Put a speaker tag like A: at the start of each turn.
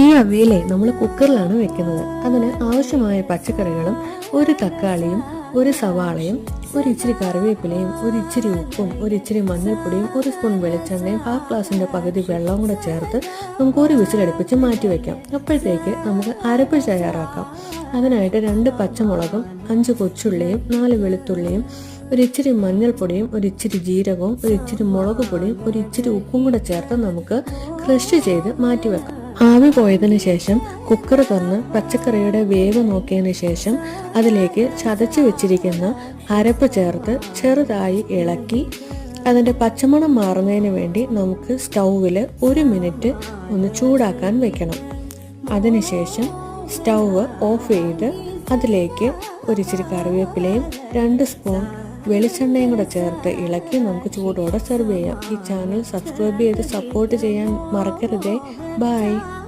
A: ഈ അവിയലെ നമ്മൾ കുക്കറിലാണ് വെക്കുന്നത്. അതിന് ആവശ്യമായ പച്ചക്കറികളും ഒരു തക്കാളിയും ഒരു സവാളയും ഒരു ഇച്ചിരി കറിവേപ്പിലയും ഒരു ഇച്ചിരി ഉപ്പും ഒരു ഇച്ചിരി മഞ്ഞൾപ്പൊടിയും ഒരു സ്പൂൺ വെളിച്ചെണ്ണയും ഹാഫ് ഗ്ലാസിന്റെ പകുതി വെള്ളവും കൂടെ ചേർത്ത് നമുക്ക് ഒരു വിസിലടുപ്പിച്ച് മാറ്റി വയ്ക്കാം അപ്പോഴത്തേക്ക് നമുക്ക് അരപ്പ് തയ്യാറാക്കാം. അതിനായിട്ട് രണ്ട് പച്ചമുളകും അഞ്ച് കൊച്ചുള്ളിയും നാല് വെളുത്തുള്ളിയും ഒരു ഇച്ചിരി മഞ്ഞൾപ്പൊടിയും ഒരു ഇച്ചിരി ജീരകവും ഒരു ഇച്ചിരി മുളക് പൊടിയും ഒരു ഇച്ചിരി ഉപ്പും കൂടെ ചേർത്ത് നമുക്ക് ക്രഷ് ചെയ്ത് മാറ്റി വെക്കാം. ആവി പോയതിനു ശേഷം കുക്കർ തുറന്ന് പച്ചക്കറിയുടെ വേവ് നോക്കിയതിന് ശേഷം അതിലേക്ക് ചതച്ച് വെച്ചിരിക്കുന്ന അരപ്പ് ചേർത്ത് ചെറുതായി ഇളക്കി അതിന്റെ പച്ചമണം മാറുന്നതിന് വേണ്ടി നമുക്ക് സ്റ്റൗവിൽ ഒരു മിനിറ്റ് ഒന്ന് ചൂടാക്കാൻ വെക്കണം. അതിനുശേഷം സ്റ്റൗവ് ഓഫ് ചെയ്ത് അതിലേക്ക് ഒരിച്ചിരി കറിവേപ്പിലയും രണ്ട് സ്പൂൺ വെളിച്ചെണ്ണയും കൂടെ ചേർത്ത് ഇളക്കി നമുക്ക് ചൂടോടെ സെർവ് ചെയ്യാം. ഈ ചാനൽ സബ്സ്ക്രൈബ് ചെയ്ത് സപ്പോർട്ട് ചെയ്യാൻ മറക്കരുതേ. ബൈ